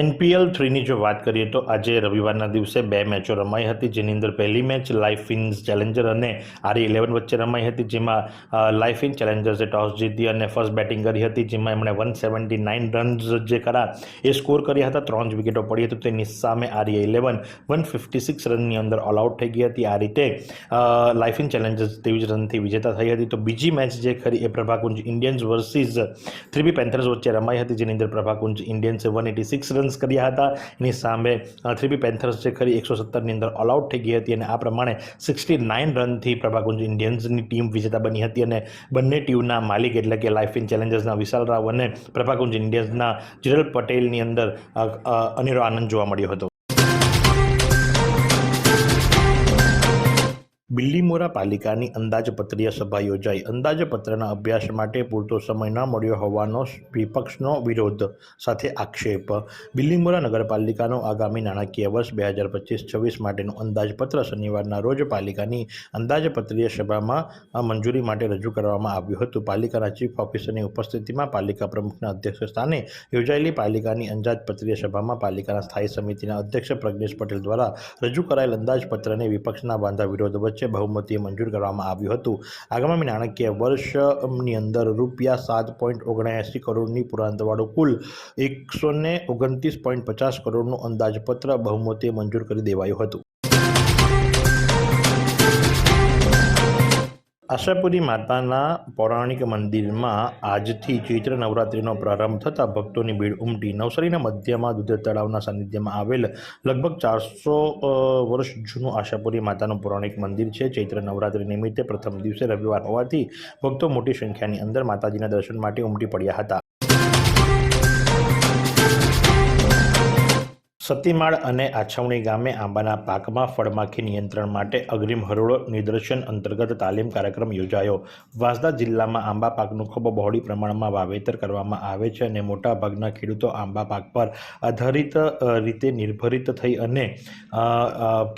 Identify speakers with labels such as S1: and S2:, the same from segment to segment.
S1: NPL થ્રીની જો વાત કરીએ તો આજે રવિવારના દિવસે બે મેચો રમાઈ હતી. જેની અંદર પહેલી મેચ લાઈફ ઇન્સ ચેલેન્જર અને આરઈ ઇલેવન વચ્ચે રમાઈ હતી, જેમાં લાઈફ ઇન ચેલેન્જર્સે ટોસ જીતી અને ફર્સ્ટ બેટિંગ કરી હતી, જેમાં એમણે વન સેવન્ટી નાઇન રન્સ જે કરા એ સ્કોર કર્યા હતા. ત્રણ જ વિકેટો પડી હતી. તેની સામે આરઈ ઇલેવન વન ફિફ્ટી સિક્સ રનની અંદર ઓલ આઉટ થઈ ગઈ હતી. આ રીતે લાઈફ ઇન ચેલેન્જર્સ ત્રેવીસ રનથી વિજેતા થઈ હતી. તો બીજી મેચ જે ખરી એ Prabhakunj Indians versus three B panthers વચ્ચે રમાઈ હતી. જેની અંદર પ્રભાકુંજ ઇન્ડિયન્સે વન એટી સિક્સ રન્સ કર્યા હતા. એની સામે થ્રીબી પેન્થર્સ જે ખરી એકસો સત્તરની અંદર ઓલઆઉટ થઈ ગઈ હતી અને આ પ્રમાણે સિક્સટી નાઇન રનથી પ્રભાકુંજ ઇન્ડિયન્સની ટીમ વિજેતા બની હતી અને બંને ટીમના માલિક એટલે કે લાઇફ ઇન ચેલેન્જર્સના વિશાલ રાવ અને પ્રભાકુંજ ઇન્ડિયન્સના જીરલ પટેલની અંદર અનેરો આનંદ જોવા મળ્યો હતો. બિલ્લીમોરા પાલિકાની અંદાજપત્રીય સભા યોજાઈ. અંદાજપત્રના અભ્યાસ માટે પૂરતો સમય ન મળ્યો હોવાનો વિપક્ષનો વિરોધ સાથે આક્ષેપ. બિલ્લીમોરા નગરપાલિકાનો આગામી નાણાકીય વર્ષ બે હજાર પચીસ છવ્વીસ માટેનું અંદાજપત્ર શનિવારના રોજ પાલિકાની અંદાજપત્રીય સભામાં મંજૂરી માટે રજૂ કરવામાં આવ્યું હતું. પાલિકાના ચીફ ઓફિસરની ઉપસ્થિતિમાં પાલિકા પ્રમુખના અધ્યક્ષ સ્થાને યોજાયેલી પાલિકાની અંદાજપત્રીય સભામાં પાલિકાના સ્થાયી સમિતિના અધ્યક્ષ પ્રજ્ઞેશ પટેલ દ્વારા રજૂ કરાયેલ અંદાજપત્રને વિપક્ષના બાંધા વિરોધ વચ્ચે બહુમતીએ મંજૂર કરવામાં આવ્યું હતું. આગામી નાણાકીય વર્ષની અંદર રૂપિયા સાત પોઈન્ટ ઓગણએંસી કરોડની પુરાંતવાળું કુલ એકસો ઓગણત્રીસ પોઈન્ટ પચાસ કરોડનું અંદાજપત્ર બહુમતીએ મંજૂર કરી દેવાયું હતું. આશાપુરી માતાના પૌરાણિક મંદિરમાં આજથી ચૈત્ર નવરાત્રિનો પ્રારંભ થતાં ભક્તોની ભીડ ઉમટી. નવસારીના મધ્યમાં દુધેર તળાવના સાનિધ્યમાં આવેલ લગભગ ચારસો વર્ષ જૂનું આશાપુરી માતાનું પૌરાણિક મંદિર છે. ચૈત્ર નવરાત્રિ નિમિત્તે પ્રથમ દિવસે રવિવાર હોવાથી ભક્તો મોટી સંખ્યાની અંદર માતાજીના દર્શન માટે ઉમટી પડ્યા હતા. સતીમાળ અને આછવણી ગામે આંબાના પાકમાં ફળમાખી નિયંત્રણ માટે અગ્રિમ હરોળો નિદર્શન અંતર્ગત તાલીમ કાર્યક્રમ યોજાયો. વાંસદા જિલ્લામાં આંબા પાકનું ખૂબ બહોળી પ્રમાણમાં વાવેતર કરવામાં આવે છે અને મોટાભાગના ખેડૂતો આંબા પાક પર આધારિત રીતે નિર્ભરિત થઈ અને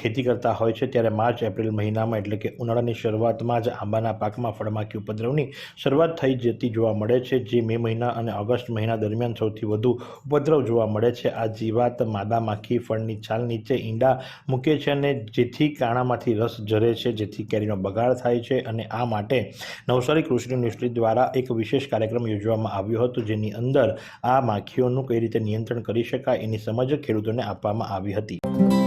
S1: ખેતી કરતા હોય છે. ત્યારે માર્ચ, એપ્રિલ મહિનામાં એટલે કે ઉનાળાની શરૂઆતમાં જ આંબાના પાકમાં ફળમાખી ઉપદ્રવની શરૂઆત થઈ જતી જોવા મળે છે. જે મે મહિના અને ઓગસ્ટ મહિના દરમિયાન સૌથી વધુ ઉપદ્રવ જોવા મળે છે. આ જીવાત માદા માખી, ફળની છાલ નીચે ઈંડા મૂકે છે અને જેથી કાણામાંથી રસ ઝરે છે, જેથી કેરીનો બગાડ થાય છે અને આ માટે નવસારી કૃષિ યુનિવર્સિટી દ્વારા એક વિશેષ કાર્યક્રમ યોજવામાં આવ્યો હતો, જેની અંદર આ માખીઓનું કઈ રીતે નિયંત્રણ કરી શકાય એની સમજ ખેડૂતોને આપવામાં આવી હતી.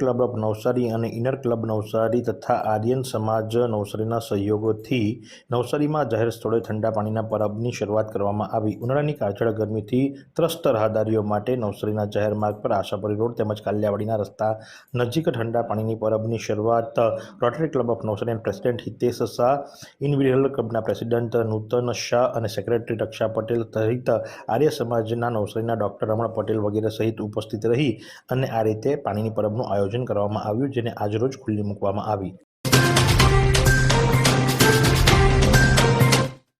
S1: ક્લબ ઓફ નવસારી અને ઇનર ક્લબ નવસારી તથા આર્યન સમાજ નવસારીના સહયોગોથી નવસારીમાં જાહેર સ્થળોએ ઠંડા પાણીના પરબની શરૂઆત કરવામાં આવી. ઉનાળાની કાળઝાળ ગરમીથી ત્રસ્ત રાહદારીઓ માટે નવસારીના જાહેર માર્ગ પર આશાપુરી રોડ તેમજ કાલિયાવાડીના રસ્તા નજીક ઠંડા પાણીની પરબની શરૂઆત રોટરી ક્લબ ઓફ નવસારીના પ્રેસિડેન્ટ હિતેશ શાહ ઇન્ડિવિડ્યુઅલ ક્લબના પ્રેસિડેન્ટ નૂતન શાહ અને સેક્રેટરી રક્ષા પટેલ સહિત આર્ય સમાજના નવસારીના ડૉક્ટર રમણ પટેલ વગેરે સહિત ઉપસ્થિત રહી અને આ રીતે પાણીની પરબનું આયોજન કરવામાં આવ્યું જેને આજરોજ ખુલ્લી મૂકવામાં આવી.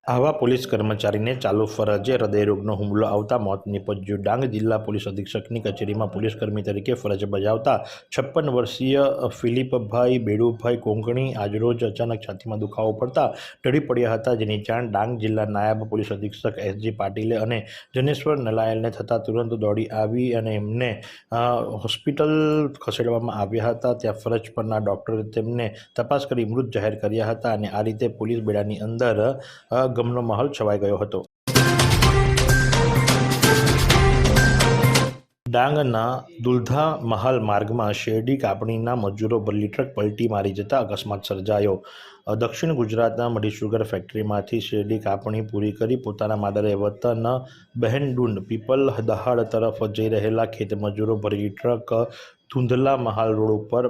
S1: આવા પોલીસ કર્મચારીને ચાલુ ફરજે હૃદયરોગનો હુમલો આવતા મોત નિપજ્યું. ડાંગ જિલ્લા પોલીસ અધિક્ષકની કચેરીમાં પોલીસકર્મી તરીકે ફરજ બજાવતા છપ્પન વર્ષીય ફિલિપભાઈ બેડુભાઈ કોંકણી આજરોજ અચાનક છાતીમાં દુખાવો પડતા ઢળી પડ્યા હતા, જેની જાણ ડાંગ જિલ્લા નાયબ પોલીસ અધિક્ષક એસજી પાટીલે અને જનેશ્વર નલાયલને થતાં તુરંત દોડી આવી અને એમને હોસ્પિટલ ખસેડવામાં આવ્યા હતા. ત્યાં ફરજ પરના ડૉક્ટરે તેમને તપાસ કરી મૃત જાહેર કર્યા હતા અને આ રીતે પોલીસ બેડાની અંદર ગમનો માહોલ છવાઈ ગયો હતો. ડાંગના દુલ્ધા મહાલ માર્ગમાં શેરડી કાપણીના મજૂરો ભરેલી ટ્રક પલટી મારી જતા અકસ્માત સર્જાયો. દક્ષિણ ગુજરાતના મઢી ફેક્ટરીમાંથી શેરડી કાપણી પૂરી કરી પોતાના માદરે વતન બહેનડુંડ પીપલ દહાડ તરફ જઈ રહેલા ખેત મજૂરો ભરેલી ટ્રક ધુંધલા મહાલ રોડ ઉપર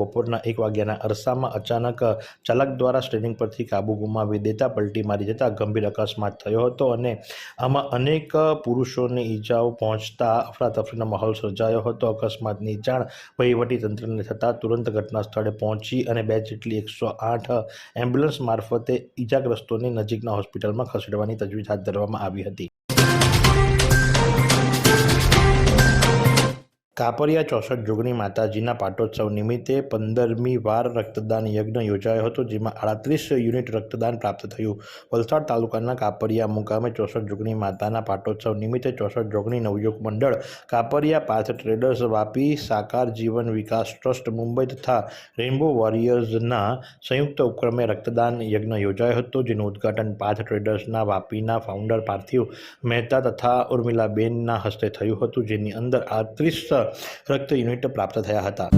S1: બપોરના એક વાગ્યાના અરસામાં અચાનક ચાલક દ્વારા સ્ટેરિંગ પરથી કાબુ ગુમાવી દેતા પલટી મારી જતા ગંભીર અકસ્માત થયો હતો અને આમાં અનેક પુરુષોને ઈજાઓ પહોંચતા અફરાતફરીનો માહોલ સર્જાયો હતો. અકસ્માતની જાણ તંત્રને થતાં તુરંત ઘટના સ્થળે પહોંચી અને બે જેટલી એકસો આઠ એમ્બ્યુલન્સ મારફતે ઈજાગ્રસ્તોને નજીકના હોસ્પિટલમાં ખસેડવાની તજવીજ હાથ ધરવામાં આવી હતી. કાપરિયા ચોસઠ જોગણી માતાજીના પાટોત્સવ નિમિત્તે પંદરમી વાર રક્તદાન યજ્ઞ યોજાયો હતો, જેમાં આડત્રીસ યુનિટ રક્તદાન પ્રાપ્ત થયું. વલસાડ તાલુકાના કાપરિયા મુકામે ચોસઠ જોગણી માતાના પાટોત્સવ નિમિત્તે ચોસઠ જોગણી નવયુગ મંડળ, કાપરિયા પાથ ટ્રેડર્સ વાપી, સાકાર જીવન વિકાસ ટ્રસ્ટ, મુંબઈ તથા રેઇનબો વોરિયર્સના સંયુક્ત ઉપક્રમે રક્તદાન યજ્ઞ યોજાયો હતો, જેનું ઉદ્ઘાટન પાથ ટ્રેડર્સના વાપીના ફાઉન્ડર પાર્થિવ મહેતા તથા ઉર્મિલાબેનના હસ્તે થયું હતું, જેની અંદર આડત્રીસ રક્ત યુનિટ પ્રાપ્ત થયા હતા.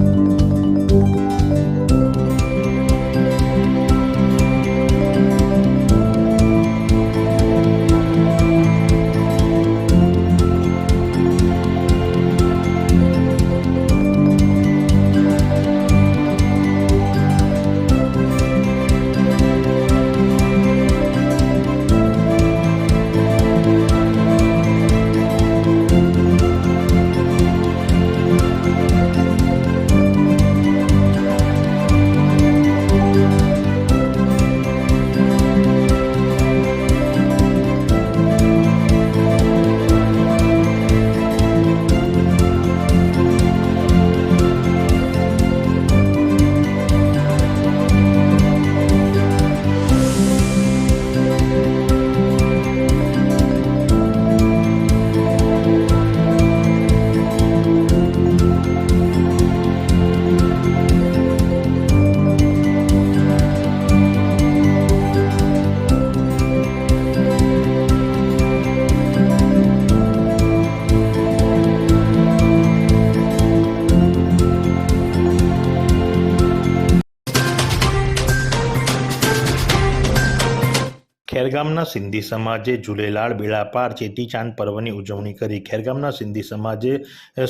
S1: ખેરગામના સિંધી સમાજે ઝૂલેલાલ બેળાપાર, ચેટીચાંદ પર્વની ઉજવણી કરી. ખેરગામના સિંધી સમાજે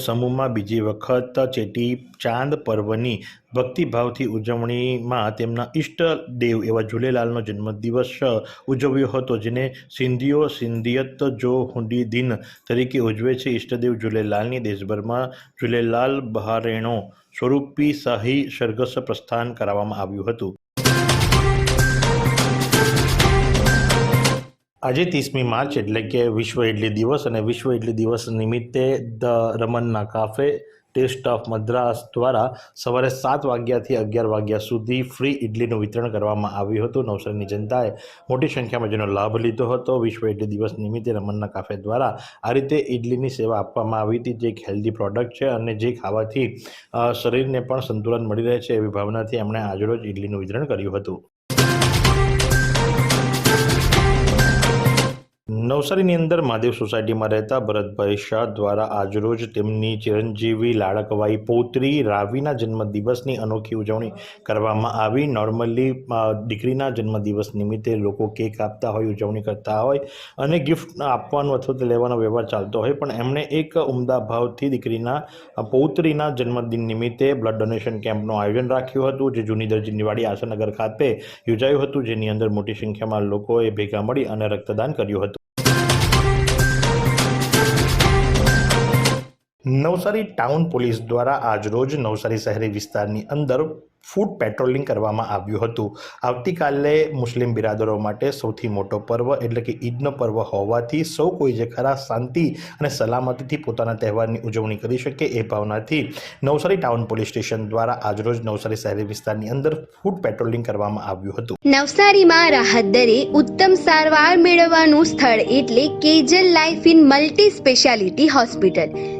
S1: સમૂહમાં બીજી વખત ચેટીચાંદ પર્વની ભક્તિભાવથી ઉજવણીમાં તેમના ઈષ્ટ દેવ એવા ઝૂલેલાલનો જન્મદિવસ ઉજવ્યો હતો, જેને સિંધીઓ સિંધિયત જો હુંડી દિન તરીકે ઉજવે છે. ઈષ્ટદેવ ઝૂલેલાલની દેશભરમાં ઝૂલેલાલ બહારેણો સ્વરૂપી શાહી સરઘસ પ્રસ્થાન કરાવવામાં આવ્યું હતું. આજે ત્રીસમી માર્ચ એટલે કે વિશ્વ ઇડલી દિવસ અને વિશ્વ ઇડલી દિવસ નિમિત્તે the Ramanna cafe taste of Madras દ્વારા સવારે સાત વાગ્યાથી અગિયાર વાગ્યા સુધી ફ્રી ઇડલીનું વિતરણ કરવામાં આવ્યું હતું. નવસારીની જનતાએ મોટી સંખ્યામાં જેનો લાભ લીધો હતો. વિશ્વ ઇડલી દિવસ નિમિત્તે રમન્ના કાફે દ્વારા આ રીતે ઇડલીની સેવા આપવામાં આવી હતી. જે એક હેલ્ધી પ્રોડક્ટ છે અને જે ખાવાથી શરીરને પણ સંતુલન મળી રહે છે એવી ભાવનાથી એમણે આજરોજ ઇડલીનું વિતરણ કર્યું હતું. નવસારીની અંદર મહાદેવ સોસાયટીમાં રહેતા ભરતભાઈ શાહ દ્વારા આજરોજ તેમની ચિરંજીવી લાડકવાઈ પૌત્રી રાવીના જન્મદિવસની અનોખી ઉજવણી કરવામાં આવી. નોર્મલી દીકરીના જન્મદિવસ નિમિત્તે લોકો કેક આપતા હોય, ઉજવણી કરતા હોય અને ગિફ્ટ આપવાનો અથવા તો લેવાનો વ્યવહાર ચાલતો હોય. પણ એમણે એક ઉમદા ભાવથી દીકરીના પૌત્રીના જન્મદિન નિમિત્તે બ્લડ ડોનેશન કેમ્પનું આયોજન રાખ્યું હતું, જે જૂની દરજીની વાડી આશાનગર ખાતે યોજાયું હતું, જેની અંદર મોટી સંખ્યામાં લોકોએ ભેગા મળી અને રક્તદાન કર્યું હતું. નવસારી ટાઉન પોલીસ દ્વારા આજરોજ નવસારી શહેરી વિસ્તારની અંદર ફૂડ પેટ્રોલિંગ કરવામાં આવ્યું હતું. આવતીકાલે મુસ્લિમ બિરાદરો માટે સૌથી મોટો પર્વ એટલે કે ઈદનો પર્વ હોવાથી સૌ કોઈ જે ખરા શાંતિ અને સલામતીથી પોતાના તહેવારની ઉજવણી કરી શકે એ ભાવનાથી નવસારી ટાઉન પોલીસ સ્ટેશન દ્વારા આજરોજ નવસારી શહેરી વિસ્તારની અંદર ફૂડ પેટ્રોલિંગ કરવામાં આવ્યું હતું.
S2: નવસારીમાં રાહત દરે ઉત્તમ સારવાર મેળવવાનું સ્થળ એટલે Kejal life in multi speciality hospital.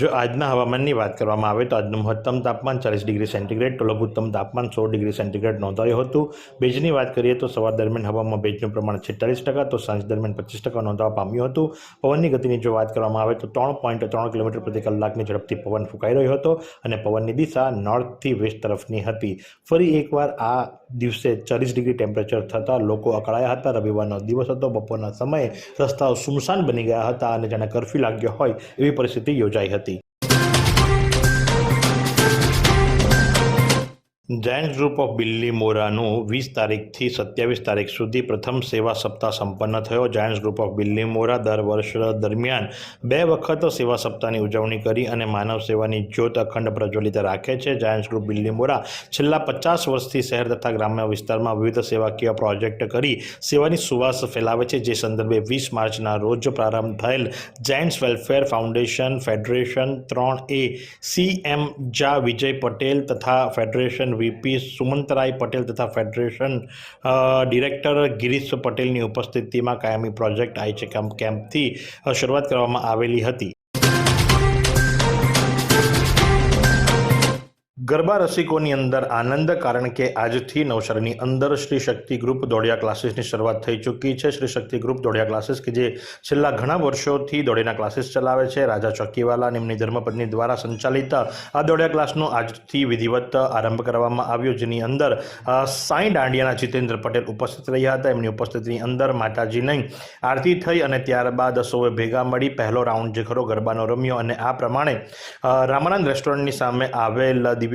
S1: જો આજના હવામાનની વાત કરવામાં આવે તો આજનું મહત્તમ તાપમાન ચાલીસ ડિગ્રી સેન્ટીગ્રેડ તો લઘુત્તમ તાપમાન સોળ ડિગ્રી સેન્ટીગ્રેડ નોંધાયું હતું. ભેજની વાત કરીએ તો સવાર દરમિયાન હવામાં ભેજનું પ્રમાણ છેતાલીસ ટકા તો સાંજ દરમિયાન પચીસ ટકા નોંધવા પામ્યું હતું. પવનની ગતિની જો વાત કરવામાં આવે તો ત્રણ પોઈન્ટ ત્રણ કિલોમીટર પ્રતિ કલાકની ઝડપથી પવન ફૂંકાઈ રહ્યો હતો અને પવનની દિશા નોર્થથી વેસ્ટ તરફની હતી. ફરી એકવાર આ દિવસે ચાલીસ ડિગ્રી ટેમ્પરેચર થતાં લોકો અકળાયા હતા. રવિવારનો દિવસ હતો, બપોરના સમયે રસ્તાઓ સુમસાન બની ગયા હતા અને જાણે કરફ્યુ લાગ્યો હોય એવી પરિસ્થિતિ યોજાઈ હતી. જાયન્ટ્સ ગ્રુપ ઓફ બિલ્લી મોરાનું વીસ તારીખથી સત્યાવીસ તારીખ સુધી પ્રથમ સેવા સપ્તાહ સંપન્ન થયો. Giants group of Billimora દર વર્ષ દરમિયાન બે વખત સેવા સપ્તાહની ઉજવણી કરી અને માનવ સેવાની જ્યોત અખંડ પ્રજ્વલિત રાખે છે. જાયન્ટ્સ ગ્રુપ બિલ્લી મોરા છેલ્લા પચાસ વર્ષથી શહેર તથા ગ્રામ્ય વિસ્તારમાં વિવિધ સેવાકીય પ્રોજેક્ટ કરી સેવાની સુવાસ ફેલાવે છે. જે સંદર્ભે વીસ માર્ચના રોજ પ્રારંભ થયેલ જાયન્ટ્સ વેલફેર ફાઉન્ડેશન ફેડરેશન ત્રણ એ સી એમ જા વિજય પટેલ તથા ફેડરેશન વીપી સુમંતરાય પટેલ તથા ફેડરેશન ડિરેક્ટર ગિરીશ પટેલની ઉપસ્થિતિમાં કાયમી પ્રોજેક્ટ આઈ છે કેમ્પ કેમ્પથી શરૂઆત કરવામાં આવેલી હતી. ગરબા રસિકોની અંદર આનંદ, કારણ કે આજથી નવસારીની અંદર શ્રી શક્તિ ગ્રુપ દોડિયા ક્લાસીસની શરૂઆત થઈ ચૂકી છે. શ્રી શક્તિ ગ્રુપ દોડિયા ક્લાસીસ કે જે છેલ્લા ઘણા વર્ષોથી દોડિયાના ક્લાસીસ ચલાવે છે. રાજા ચોકીવાલા અને ધર્મપત્ની દ્વારા સંચાલિત આ દોડિયા ક્લાસનો આજથી વિધિવત આરંભ કરવામાં આવ્યો, જેની અંદર સાંઈ દાંડિયાના જીતેન્દ્ર પટેલ ઉપસ્થિત રહ્યા હતા. એમની ઉપસ્થિતિની અંદર માતાજીની આરતી થઈ અને ત્યારબાદ સૌએ ભેગા મળી પહેલો રાઉન્ડ જે ખરો ગરબાનો રમ્યો અને આ પ્રમાણે રામાનંદ રેસ્ટોરન્ટની સામે આવેલ દિવ્ય